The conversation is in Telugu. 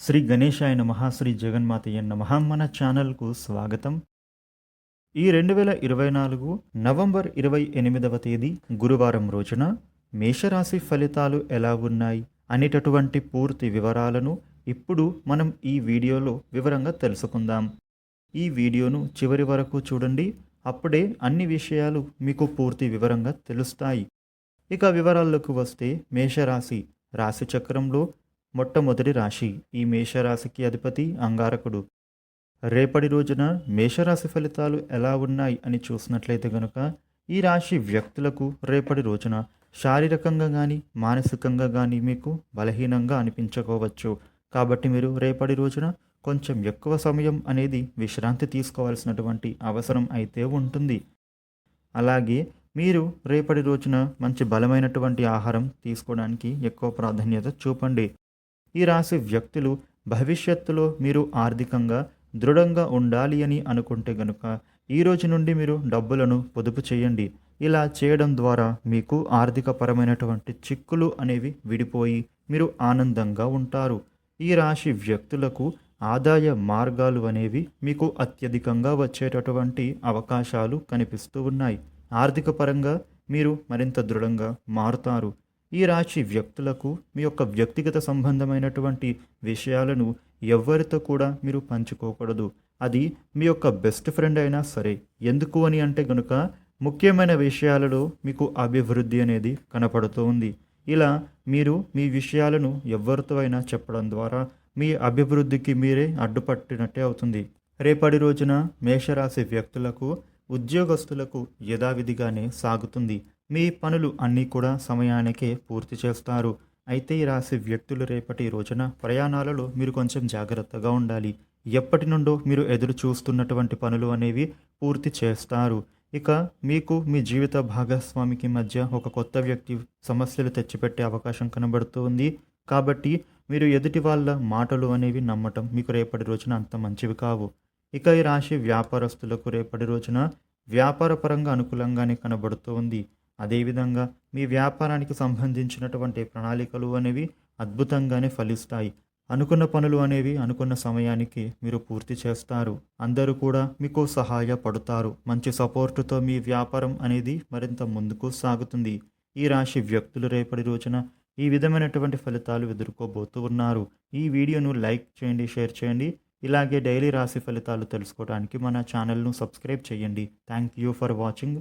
శ్రీ గణేశాయ నమః శ్రీ జగన్మాతయ్య నమః మన ఛానల్కు స్వాగతం. ఈ రెండు వేల ఇరవై నాలుగు నవంబర్ ఇరవై ఎనిమిదవ తేదీ గురువారం రోజున మేషరాశి ఫలితాలు ఎలా ఉన్నాయి అనేటటువంటి పూర్తి వివరాలను ఇప్పుడు మనం ఈ వీడియోలో వివరంగా తెలుసుకుందాం. ఈ వీడియోను చివరి వరకు చూడండి అప్పుడే అన్ని విషయాలు మీకు పూర్తి వివరంగా తెలుస్తాయి. ఇక వివరాల్లోకి వస్తే మేషరాశి రాశి చక్రంలో మొట్టమొదటి రాశి ఈ మేషరాశికి అధిపతి అంగారకుడు. రేపటి రోజున మేషరాశి ఫలితాలు ఎలా ఉన్నాయి అని చూసినట్లయితే గనుక ఈ రాశి వ్యక్తులకు రేపటి రోజున శారీరకంగా కానీ మానసికంగా కానీ మీకు బలహీనంగా అనిపించుకోవచ్చు. కాబట్టి మీరు రేపటి రోజున కొంచెం ఎక్కువ సమయం అనేది విశ్రాంతి తీసుకోవాల్సినటువంటి అవసరం అయితే ఉంటుంది. అలాగే మీరు రేపటి రోజున మంచి బలమైనటువంటి ఆహారం తీసుకోవడానికి ఎక్కువ ప్రాధాన్యత చూపండి. ఈ రాశి వ్యక్తులు భవిష్యత్తులో మీరు ఆర్థికంగా దృఢంగా ఉండాలి అని అనుకుంటే గనుక ఈ రోజు నుండి మీరు డబ్బులను పొదుపు చేయండి. ఇలా చేయడం ద్వారా మీకు ఆర్థికపరమైనటువంటి చిక్కులు అనేవి విడిపోయి మీరు ఆనందంగా ఉంటారు. ఈ రాశి వ్యక్తులకు ఆదాయ మార్గాలు అనేవి మీకు అత్యధికంగా వచ్చేటటువంటి అవకాశాలు కనిపిస్తూ ఉన్నాయి. ఆర్థిక పరంగా మీరు మరింత దృఢంగా మారుతారు. ఈ రాశి వ్యక్తులకు మీ యొక్క వ్యక్తిగత సంబంధమైనటువంటి విషయాలను ఎవరితో కూడా మీరు పంచుకోకూడదు. అది మీ యొక్క బెస్ట్ ఫ్రెండ్ అయినా సరే. ఎందుకు అని అంటే కనుక ముఖ్యమైన విషయాలలో మీకు అభివృద్ధి అనేది కనపడుతూ ఉంది. ఇలా మీరు మీ విషయాలను ఎవరితో అయినా చెప్పడం ద్వారా మీ అభివృద్ధికి మీరే అడ్డుపట్టినట్టే అవుతుంది. రేపటి రోజున మేషరాశి వ్యక్తులకు ఉద్యోగస్తులకు యథావిధిగానే సాగుతుంది. మీ పనులు అన్నీ కూడా సమయానికే పూర్తి చేస్తారు. అయితే ఈ రాశి వ్యక్తులు రేపటి రోజున ప్రయాణాలలో మీరు కొంచెం జాగ్రత్తగా ఉండాలి. ఎప్పటి నుండో మీరు ఎదురు చూస్తున్నటువంటి పనులు అనేవి పూర్తి చేస్తారు. ఇక మీకు మీ జీవిత భాగస్వామికి మధ్య ఒక కొత్త వ్యక్తి సమస్యలు తెచ్చిపెట్టే అవకాశం కనబడుతుంది. కాబట్టి మీరు ఎదుటి వాళ్ళ మాటలు అనేవి నమ్మటం మీకు రేపటి రోజున అంత మంచివి కావు. ఇక ఈ రాశి వ్యాపారస్తులకు రేపటి రోజున వ్యాపారపరంగా అనుకూలంగానే కనబడుతూ ఉంది అదేవిధంగా మీ వ్యాపారానికి సంబంధించినటువంటి ప్రణాళికలు అనేవి అద్భుతంగానే ఫలిస్తాయి. అనుకున్న పనులు అనేవి అనుకున్న సమయానికి మీరు పూర్తి చేస్తారు. అందరూ కూడా మీకు సహాయపడతారు. మంచి సపోర్టుతో మీ వ్యాపారం అనేది మరింత ముందుకు సాగుతుంది. ఈ రాశి వ్యక్తులు రేపటి రోజున ఈ విధమైనటువంటి ఫలితాలు ఎదుర్కోబోతూ ఉన్నారు. ఈ వీడియోను లైక్ చేయండి షేర్ చేయండి. ఇలాగే డైలీ రాశి ఫలితాలు తెలుసుకోవడానికి మన ఛానల్ను సబ్స్క్రైబ్ చేయండి. Thank you for watching.